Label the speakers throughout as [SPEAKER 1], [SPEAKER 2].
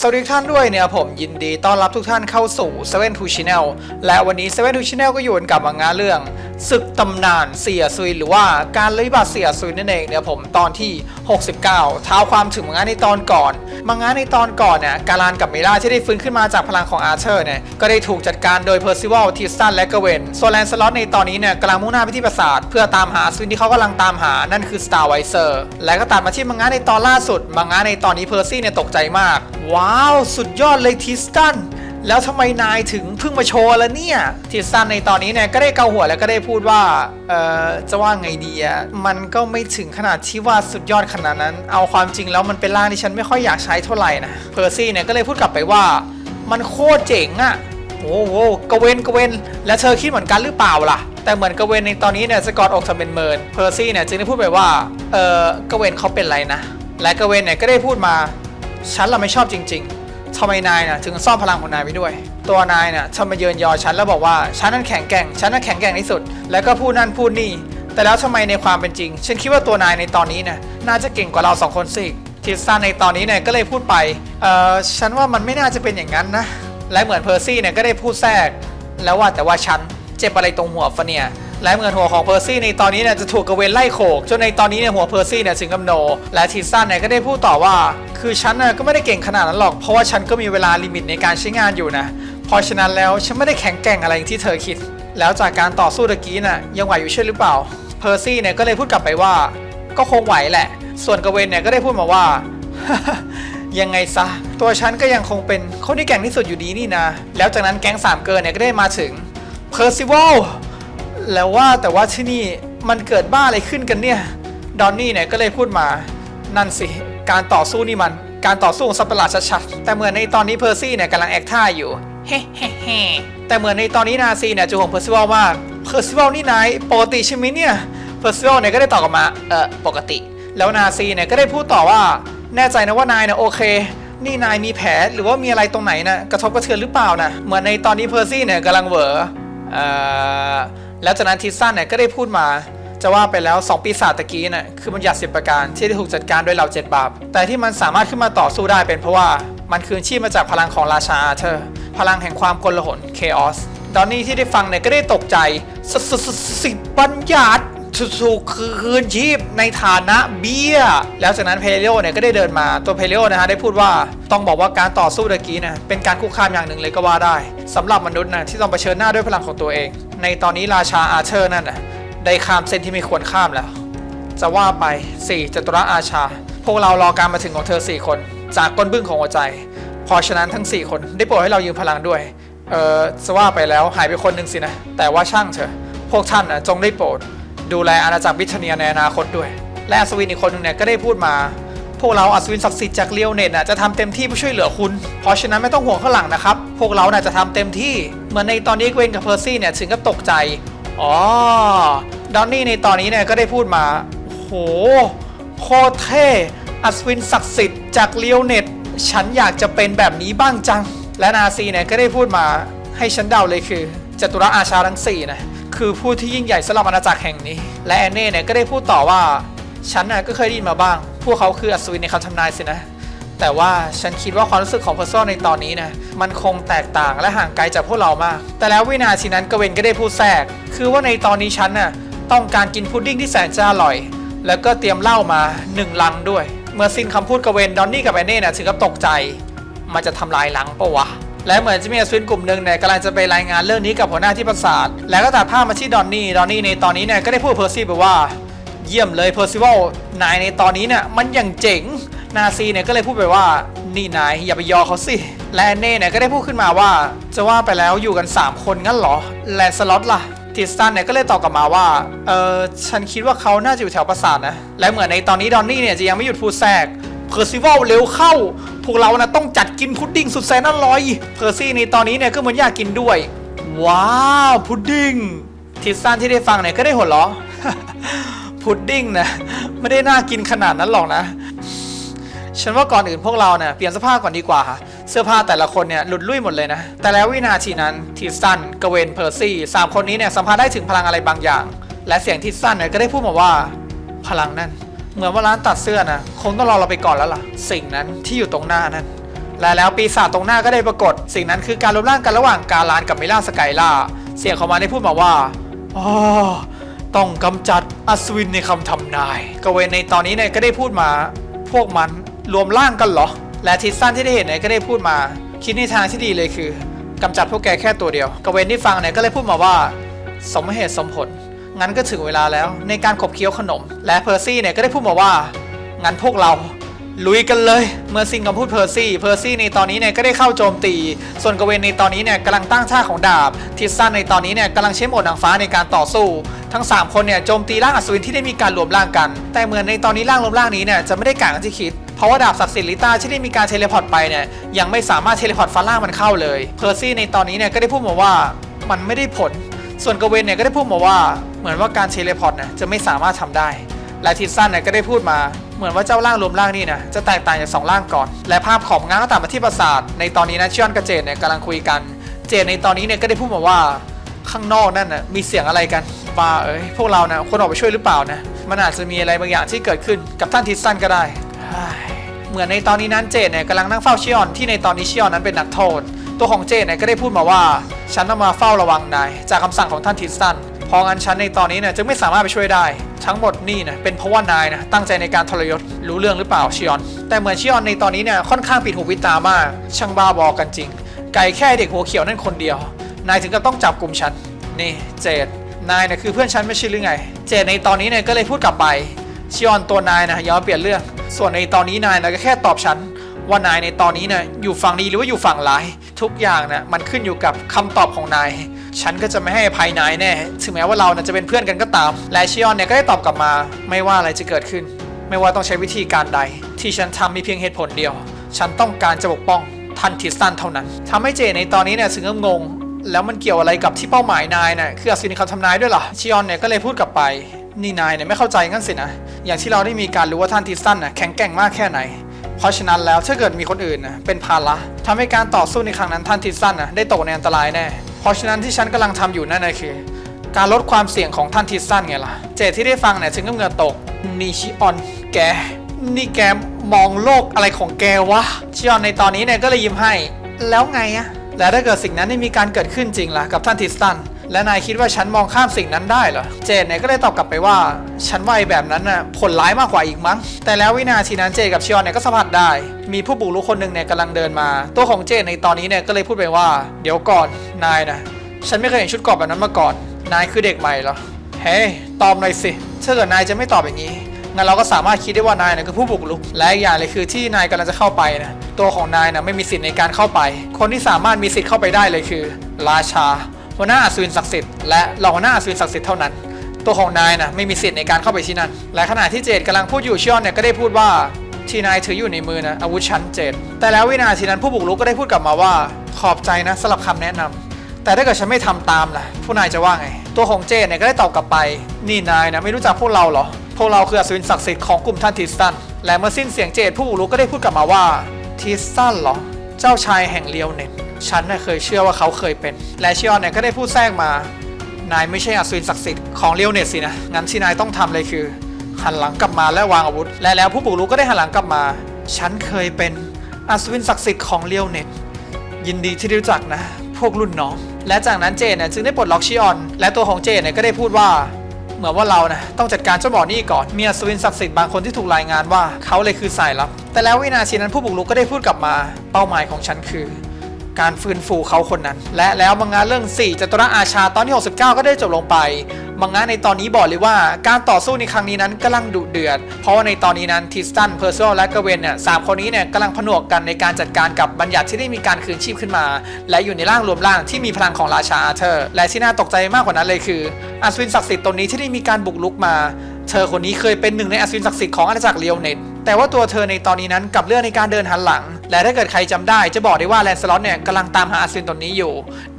[SPEAKER 1] สวัสดีทุกท่านด้วยเนี่ยผมยินดีต้อนรับทุกท่านเข้าสู่ Seven to Channel และวันนี้ Seven to Channel ก็อยู่กันกับมังงะเรื่องศึกตำนานเสียซุยหรือว่าการเลยบาเสียซุยนั่นเองเนี่ยผมตอนที่ 69 เท้าความถึงมังงะในตอนก่อน มังงะในตอนก่อนเนี่ยการานกับเมล่าที่ได้ฟื้นขึ้นมาจากพลังของอาร์เธอร์เนี่ยก็ได้ถูกจัดการโดยเพอร์ซิวัลทิสตันและเกเวนโซแลนสล็อตในตอนนี้เนี่ยกำลังมุ่งหน้าไปที่ปราสาทเพื่อตามหาซุยที่เขากำลังตามหานั่นคือ Star w i s e r และก็ตัดมาที่มังงะในตอนล่าสุด มังงะในตอนนี้เพอร์ซี่เนี่ยตกใจมาก ว้าว สุดยอดเลยทิสตัน แล้วทำไมนายถึงเพิ่งมาโชว์แล้วเนี่ยทิสตันในตอนนี้เนี่ยก็ได้เกาหัวแล้วก็ได้พูดว่า เอ่อ จะว่าไงดีอะมันก็ไม่ถึงขนาดที่ว่าสุดยอดขนาดนั้น เอาความจริงแล้วมันเป็นร่างที่ฉันไม่ค่อยอยากใช้เท่าไหร่นะ เพอร์ซี่เนี่ยก็เลยพูดกลับไปว่า มันโคตรเจ๋งอะโอ้โหกเวนกเวน แล้วเธอคิดเหมือนกันหรือเปล่าล่ะ แต่เหมือนกเวนในตอนนี้เนี่ยจะกอดออกทำเป็นเมิน เพอร์ซี่เนี่ยจึงได้พูดไปว่า เออกเวนเขาเป็นไรนะ และกเวนเนี่ยก็ได้พูดมา ฉันเราไม่ชอบจริง ๆ ทำไมนายน่ะถึงซ่อนพลังของนายไว้ด้วย ตัวนายน่ะทำมเยินยอฉันแล้วบอกว่าฉันนั้นแข็งแกร่งฉันนั้นแข็งแกร่งที่สุด แล้วก็พูดนั่นพูดนี่ แต่แล้วทำไมในความเป็นจริง ฉันคิดว่าตัวนายในตอนนี้น่ะน่าจะเก่งกว่าเราสองคนสิทิสซันในตอนนี้เนี่ยก็เลยพูดไปเอ่อฉันว่ามันไม่น่าจะเป็นอย่างนั้นนะและเหมือนเพอร์ซี่เนี่ยก็ได้พูดแทรก แล้วว่าแต่ว่าฉันเจ็บอะไรตรงหัวฟะเนี่ย และเหมือนหัวของเพอร์ซี่ในตอนนี้เนี่ยจะถูกกระเวนไล่โขกจนในตอนนี้เนี่ยหัวเพอร์ซี่เนี่ยถึงกับโน และทีซันเนี่ยก็ได้พูดต่อว่า คือฉันน่ะก็ไม่ได้เก่งขนาดนั้นหรอก เพราะว่าฉันก็มีเวลาลิมิตในการใช้งานอยู่นะเพราะฉะนั้นแล้วฉันไม่ได้แข็งแกร่งอะไรที่เธอคิด แล้วจากการต่อสู้ตะกี้น่ะยังไหวอยู่ใช่หรือเปล่าเพอร์ซี่เนี่ยก็เลยพูดกลับไปว่า ก็คงไหวแหละ ส่วนกระเวนเนี่ยก็ได้พูดมาว่ายังไงซะ ตัวฉันก็ยังคงเป็นคนที่แก่งที่สุดอยู่ดีนี่นะ แล้วจากนั้นแก๊งสามเกินเนี่ยก็ได้มาถึงเพอร์ซิวัล แล้วว่าแต่ว่าที่นี่มันเกิดบ้าอะไรขึ้นกันเนี่ย ดอนนี่เนี่ยก็เลยพูดมา นั่นสิ การต่อสู้นี่มัน การต่อสู้ของสัตว์ประหลาดชัดๆ แต่เหมือนในตอนนี้เพอร์ซี่เนี่ยกำลังแอคท่าอยู่ เฮ้เฮ้เฮ้แต่เหมือนในตอนนี้นาซีเนี่ยจะห่วงเพอร์ซิวัลมาก เพอร์ซิวัลนี่นายปกติใช่ไหมเนี่ย เพอร์ซิวัลเนี่ยก็ได้ตอบกลับมา เออปกติ แล้วนาซีเนี่ยก็ได้พูดต่อว่า แน่ใจนะว่านายเนี่ยโอเคนี่นายมีแผลหรือว่ามีอะไรตรงไหนนะกระทบกระเทือนหรือเปล่านะเหมือนในตอนนี้เพอร์ซี่เนี่ยกำลังเหวอเอ่อ แล้วจากนั้นทิสซันเนี่ยก็ได้พูดมาจะว่าไปแล้ว 2 ปีศาจตะกี้น่ะคือบัญญัติสิบประการที่ได้ถูกจัดการโดยเหล่าเจ็ดบาป แต่ที่มันสามารถขึ้นมาต่อสู้ได้เป็นเพราะว่ามันคืนชีพมาจากพลังของราชาอาเธอร์ พลังแห่งความกลหนเคออสดอนนี่ที่ได้ฟังเนี่ยก็ได้ตกใจสสสสิบบัญญัติ ถูกคืนชีพในฐานะเบี้ย แล้วจากนั้นเพลิโอเนี่ยก็ได้เดินมาตัวเพลิโอนะฮะได้พูดว่าต้องบอกว่าการต่อสู้ตะกี้นะเป็นการคุกคามอย่างหนึ่งเลยก็ว่าได้สำหรับมนุษย์นะที่ต้องเผชิญหน้าด้วยพลังของตัวเอง ในตอนนี้ราชาอาเธอร์นั่นนะได้ข้ามเส้นที่ไม่ควรข้ามแล้ว จะว่าไป 4จตุระอาชา พวกเรารอการมาถึงของเธอ 4 คน จากก้นบึ้งของหัวใจพราะฉะนั้นทั้ง 4 คนได้โปรดให้เรายืมพลังด้วย เออจะว่าไปแล้วหายไปคนหนึ่งสินะ แต่ว่าช่างเถอะ พวกท่านนะจงได้โปรด ดูแลอาณาจักรบิทเนียในอนาคตด้วย และอัศวินอีกคนหนึ่งเนี่ยก็ได้พูดมา พวกเราอัศวินศักดิ์สิทธิ์จากเลียวเน็ตน่ะจะทำเต็มที่เพื่อช่วยเหลือคุณ เพราะฉะนั้นไม่ต้องห่วงข้างหลังนะครับ พวกเราน่ะจะทำเต็มที่ เหมือนในตอนนี้เกวนกับเพอร์ซี่เนี่ยถึงกับตกใจ อ๋อ ดอนนี่ในตอนนี้เนี่ยก็ได้พูดมา โห โคตรเท่ อัศวินศักดิ์สิทธิ์จากเลียวเน็ต ฉันอยากจะเป็นแบบนี้บ้างจัง และนาซีเนี่ยก็ได้พูดมาให้ฉันเดาเลยคือจตุรอาชาทั้งสี่นะ คือผู้ที่ยิ่งใหญ่สำหรับอาณาจักรแห่งนี้ และแอนเน่เนี่ยก็ได้พูดต่อว่า ฉันน่ะก็เคยได้ยินมาบ้าง พวกเขาคืออัศวินในคำทำนายสินะ แต่ว่าฉันคิดว่าความรู้สึกของเพอร์ซอนในตอนนี้นะมันคงแตกต่างและห่างไกลจากพวกเรามาก แต่แล้ววินาทีนั้นกเวนก็ได้พูดแทรก คือว่าในตอนนี้ฉันน่ะต้องการกินพุดดิ้งที่แสนจะอร่อย แล้วก็เตรียมเหล้ามาหนึ่งลังด้วย เมื่อสิ้นคำพูดกเวนดอนนี่กับแอนเน่น่ะถึงกับตกใจ มันจะทำลายหลังปะวะ และเหมือนจะมีอัศวินกลุ่มหนึ่งเนี่ยกำลังจะไปรายงานเรื่องนี้กับหัวหน้าที่ปราสาท แล้วก็ตัดภาพมาที่ดอนนี่ ดอนนี่ในตอนนี้เนี่ยก็ได้พูดเพอร์ซี่ไปว่าเยี่ยมเลยเพอร์ซิวัลนายในตอนนี้เนี่ยมันอย่างเจ๋งนาซีเนี่ยก็เลยพูดไปว่านี่นายอย่าไปยอเขาสิและแอนเน่เนี่ยก็ได้พูดขึ้นมาว่า จะว่าไปแล้วอยู่กัน 3 คนงั้นเหรอแลนสล็อตล่ะทิสตันเนี่ยก็เลยตอบกลับมาว่าเออฉันคิดว่าเขาน่าจะอยู่แถวปราสาทนะและเหมือนในตอนนี้ดอนนี่เนี่ยจะยังไม่หยุดพูดแทรกเพอร์ซิวัลเร็วเข้า พวกเรานะต้องจัดกินพุดดิ้งสุดแสนอร่อย เพอร์ซี่ในตอนนี้เนี่ยก็เหมือนอยากกินด้วย ว้าวพุดดิ้งทิสตันที่ได้ฟังเนี่ยก็ได้หัวเราะพุดดิ้งนะไม่ได้น่ากินขนาดนั้นหรอกนะ ฉันว่าก่อนอื่นพวกเราเนี่ยเปลี่ยนเสื้อผ้าก่อนดีกว่าค่ะเสื้อผ้าแต่ละคนเนี่ยหลุดลุ่ยหมดเลยนะ แต่แล้ววินาทีนั้นทิสตันกเวนเพอร์ซี่สามคนนี้เนี่ยสัมผัสได้ถึงพลังอะไรบางอย่าง และเสียงทิสตันเนี่ยก็ได้พูดมาว่า พลังนั่น เหมือนว่าร้านตัดเสื้อนะคงต้องรอเราไปก่อนแล้วล่ะ สิ่งนั้นที่อยู่ตรงหน้านั้นและแล้วปีศาจตรงหน้าก็ได้ปรากฏ สิ่งนั้นคือการรวมร่างกันระหว่างกาลานกับเมล่าสกายล่า เสียงของมันได้พูดมาว่าอ๋อต้องกำจัดอัศวินในคำทำนายกเวนในตอนนี้เนี่ยก็ได้พูดมา พวกมันรวมร่างกันเหรอ และทิสซันที่ได้เห็นเนี่ยก็ได้พูดมา คิดในทางที่ดีเลยคือกำจัดพวกแกแค่ตัวเดียวกเวนที่ฟังเนี่ยก็เลยพูดมาว่า สมเหตุสมผล งั้นก็ถึงเวลาแล้วในการขบเคี้ยวขนม และเพอร์ซี่เนี่ยก็ได้พูดมาว่า งั้นพวกเราลุยกันเลย เมื่อซิงคำพูดเพอร์ซี่ เพอร์ซี่ในตอนนี้เนี่ยก็ได้เข้าโจมตี ส่วนกเวนในตอนนี้เนี่ยกำลังตั้งท่าของดาบ ทิสซันในตอนนี้เนี่ยกำลังใช้โหมดนางฟ้าในการต่อสู้ ทั้ง 3 คนเนี่ยโจมตีร่างอัศวินที่ได้มีการรวมร่างกัน แต่เหมือนในตอนนี้ร่างรวมร่างนี้เนี่ยจะไม่ได้ก่างที่คิด เพราะว่าดาบศักดิ์สิทธิ์ลิต้าที่ได้มีการเทเลพอร์ตไปเนี่ยยังไม่สามารถเทเลพอร์ตฟ้าล่างมันเข้าเลย เพอร์ซี่ในตอนนี้เนี่ยก็ได้พูดมาว่ามันไม่ได้ผล ส่วนกเวนเนี่ยก็ได้พูดมาว่าเหมือนว่าการเทเลพอร์ตเนี่ยจะไม่สามารถทำได้ และทิดสซันเนี่ยก็ได้พูดมาเหมือนว่าเจ้าร่างรวมร่างนี่นะจะแตกต่างจากสองร่างก่อน และภาพของงานก็ตัดมาที่ปราสาทในตอนนี้นะชิออนกับเจนเนี่ยกำลังคุยกัน เจนในตอนนี้เนี่ยก็ได้พูดมาว่าข้างนอกนั่นน่ะมีเสียงอะไรกันบ้าเอ้ยพวกเรานะควรออกไปช่วยหรือเปล่านะมันอาจจะมีอะไรบางอย่างที่เกิดขึ้นกับท่านทิดสซันก็ได้เฮ้ยเหมือนในตอนนี้นั้นเจนเนี่ยกำลังนั่งเฝ้าชิออนที่ในตอนนี้ชิออนนั้นเป็นนักโทษ ตัวของเจนเนี่ยก็ได้พูดมาว่า ฉันต้องมาเฝ้าระวังนายจากคำสั่งของท่านทิสตันพราะงั้นฉันในตอนนี้เนี่ยจึงไม่สามารถไปช่วยได้ ทั้งหมดนี่นะเป็นเพราะว่านายนะตั้งใจในการทรยศรู้เรื่องหรือเปล่าชิออน แต่เหมือนชิออนในตอนนี้เนี่ยค่อนข้างปิดหูปิดตามาก ช่างบ้าบอกกันจริง ไก่แค่เด็กหัวเขียวนั่นคนเดียว นายถึงกับต้องจับกลุ่มฉันนี่เจดนายนะคือเพื่อนฉันไม่ใช่หรือไง เจดในตอนนี้เนี่ยก็เลยพูดกลับไปชิออนตัวนายนะยอมเปลี่ยนเรื่อง ส่วนในตอนนี้นายนะก็แค่ตอบฉัน ว่านายในตอนนี้นี่ยอยู่ฝั่งดีหรือว่าอยู่ฝั่งร้าย ทุกอย่างนะมันขึ้นอยู่กับคำตอบของนาย ฉันก็จะไม่ให้ภัยนายแน่ ถึงแม้ว่าเรานะจะเป็นเพื่อนกันก็ตาม และชิออนเนี่ยก็ได้ตอบกลับมา ไม่ว่าอะไรจะเกิดขึ้น ไม่ว่าต้องใช้วิธีการใด ที่ฉันทำมีเพียงเหตุผลเดียว ฉันต้องการจะปกป้องทันทิสตันเท่านั้นทำให้เจในตอนนี้เนี่ยถึงกับงงแล้วมันเกี่ยวอะไรกับที่เป้าหมายนายน่ะคืออัศวินคำทำนายด้วยเหรอชิออนเนี่ยก็เลยพูดกลับไปนี่นายเนี่ยไม่เข้าใจงั้นสินะ อย่างที่เราได้มีการรู้ว่าท่านทิสตันน่ะแข็งแกร่งมากแค่ไหน เพราะฉะนั้นแล้วถ้าเกิดมีคนอื่นนะเป็นภาระทำให้การต่อสู้ในครั้งนั้นท่านทิสตันนะได้ตกในอันตรายแน่ เพราะฉะนั้นที่ฉันกำลังทำอยู่นั่นนะคือ การลดความเสี่ยงของท่านทิสตันไงล่ะ เจดที่ได้ฟังเนี่ยถึงก็เหงื่อตกนิชิออนแกนี่แกมองโลกอะไรของแกวะชิออนในตอนนี้เนี่ยก็เลยยิ้มให้ แล้วไงอะแล้วถ้าเกิดสิ่งนั้นได้มีการเกิดขึ้นจริงล่ะกับท่านทิสตัน และนายคิดว่าฉันมองข้ามสิ่งนั้นได้เหรอ เจดเนี่ยก็เลยตอบกลับไปว่า ฉันว่าไอ้แบบนั้นน่ะผลร้ายมากกว่าอีกมั้ง แต่แล้ววินาทีนั้นเจดกับชิออนเนี่ยก็สัมผัสได้ มีผู้บุกรุกคนหนึ่งเนี่ยกำลังเดินมา ตัวของเจดในตอนนี้เนี่ยก็เลยพูดไปว่า เดี๋ยวก่อนนายนะฉันไม่เคยเห็นชุดเกราะแบบนั้นมาก่อน นายคือเด็กใหม่เหรอ เฮ้ยตอบหน่อยสิถ้าเกิดนายจะไม่ตอบอย่างนี้งั้นเราก็สามารถคิดได้ว่านายเนี่ยคือผู้บุกรุก และอีกอย่างเลยคือที่นายกำลังจะเข้าไปนะตัวของนายนะไม่มีสิทธิ์ในการเข้าไป คนที่สามารถมีสิทธิ์เข้าไปได้เลยคือ ราชา หัวหน้าอัศวินศักดิ์สิทธิ์และรองหัวหน้าอัศวินศักดิ์สิทธิ์เท่านั้น ตัวของนายนะไม่มีสิทธิ์ในการเข้าไปที่นั่น และขณะที่เจดกำลังพูดอยู่ชิออนเนี่ยก็ได้พูดว่าที่นายถืออยู่ในมือนะอาวุธชั้นเจดแต่แล้ววินาทีนั้นผู้บุกรุกก็ได้พูดกลับมาว่าขอบใจนะสำหรับคำแนะนำแต่ถ้าเกิดฉันไม่ทำตามล่ะผู้นายจะว่าไง ตัวของเจนเนี่ยก็ได้ตอบกลับไป นี่นายนะไม่รู้จักพวกเราเหรอพวกเราคืออัศวินศักดิ์สิทธิ์ของกลุ่มท่านทิสตันและเมื่อสิ้นเสียงเจดผู้บุกรุกก็ได้พูดกลับมาว่าทิสตันเหรอเจ้าชายแห่งเลียวเน็ต ฉันน่ะเคยเชื่อว่าเขาเคยเป็น และชิออนเนี่ยก็ได้พูดแทรกมา นายไม่ใช่อัศวินศักดิ์สิทธิ์ของเลียวเน็ตสินะ งั้นที่นายต้องทำเลยคือ หันหลังกลับมาและวางอาวุธ และแล้วผู้บุกรุกก็ได้หันหลังกลับมา ฉันเคยเป็นอัศวินศักดิ์สิทธิ์ของเลียวเน็ตยินดีที่รู้จักนะ พวกรุ่นน้อง และจากนั้นเจนเนี่ยจึงได้ปลดล็อกชิออน และตัวของเจนเนี่ยก็ได้พูดว่าเหมือนว่าเรานะต้องจัดการเจ้าหมอนี่ก่อนมีอัศวินศักดิ์สิทธิ์บางคนที่ถูกรายงานว่าเขาเลยคือสายลับ แต่แล้ววินาทีนั้นผู้บุกรุกก็ได้พูดกลับมา เป้าหมายของฉันคือ การฟื้นฟูเขาคนนั้น และแล้วมังงะเรื่อง 4จัตุรอาชาตอนที่ 69 ก็ได้จบลงไป มังงะในตอนนี้บอกเลยว่าการต่อสู้ในครั้งนี้นั้นกำลังดุเดือด เพราะว่าในตอนนี้นั้นทิสตันเพอร์เซลและกเวนเนี่ยสามคนนี้เนี่ยกำลังผนวกกันในการจัดการกับบัญญัติที่ได้มีการคืนชีพขึ้นมา และอยู่ในร่างรวมร่างที่มีพลังของราชาอาเธอร์ และที่น่าตกใจมากกว่านั้นเลยคืออัศวินศักดิ์สิทธิ์ตนนี้ที่ได้มีการบุกรุกมา เธอคนนี้เคยเป็นหนึ่งในอัศวินศักดิ์สิทธิ์ของอาณาจักรเลียวเน็ตแต่ว่าตัวเธอในตอนนี้นั้นกลับเลือกในการเดินหันหลัง และถ้าเกิดใครจำได้จะบอกได้ว่าแลนสล็อตเนี่ยกำลังตามหาอัศวินตนนี้อยู่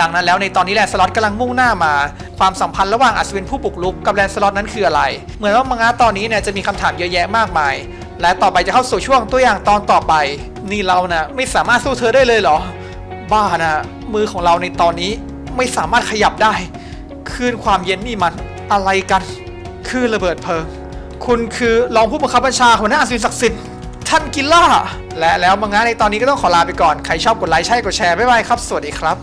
[SPEAKER 1] ดังนั้นแล้วในตอนนี้แลนสล็อตกำลังมุ่งหน้ามา ความสัมพันธ์ระหว่างอัศวินผู้บุกรุกกับแลนสล็อตนั้นคืออะไร เหมือนว่ามังงะตอนนี้เนี่ยจะมีคำถามเยอะแยะมากมาย และต่อไปจะเข้าสู่ช่วงตัวอย่างตอนต่อไป นี่เรานะไม่สามารถสู้เธอได้เลยเหรอ บ้านะมือของเราในตอนนี้ไม่สามารถขยับได้คลื่นความเย็นนี่มันอะไรกัน คือระเบิดเพลิง คุณคือรองผู้บังคับบัญชาหัวหน้าอัศวินศักดิ์สิทธิ์ท่านกิลล่า และแล้วมังงะในตอนนี้ก็ต้องขอลาไปก่อน ใครชอบกดไลค์ใช่กดแชร์ บ๊ายบายครับ สวัสดีครับ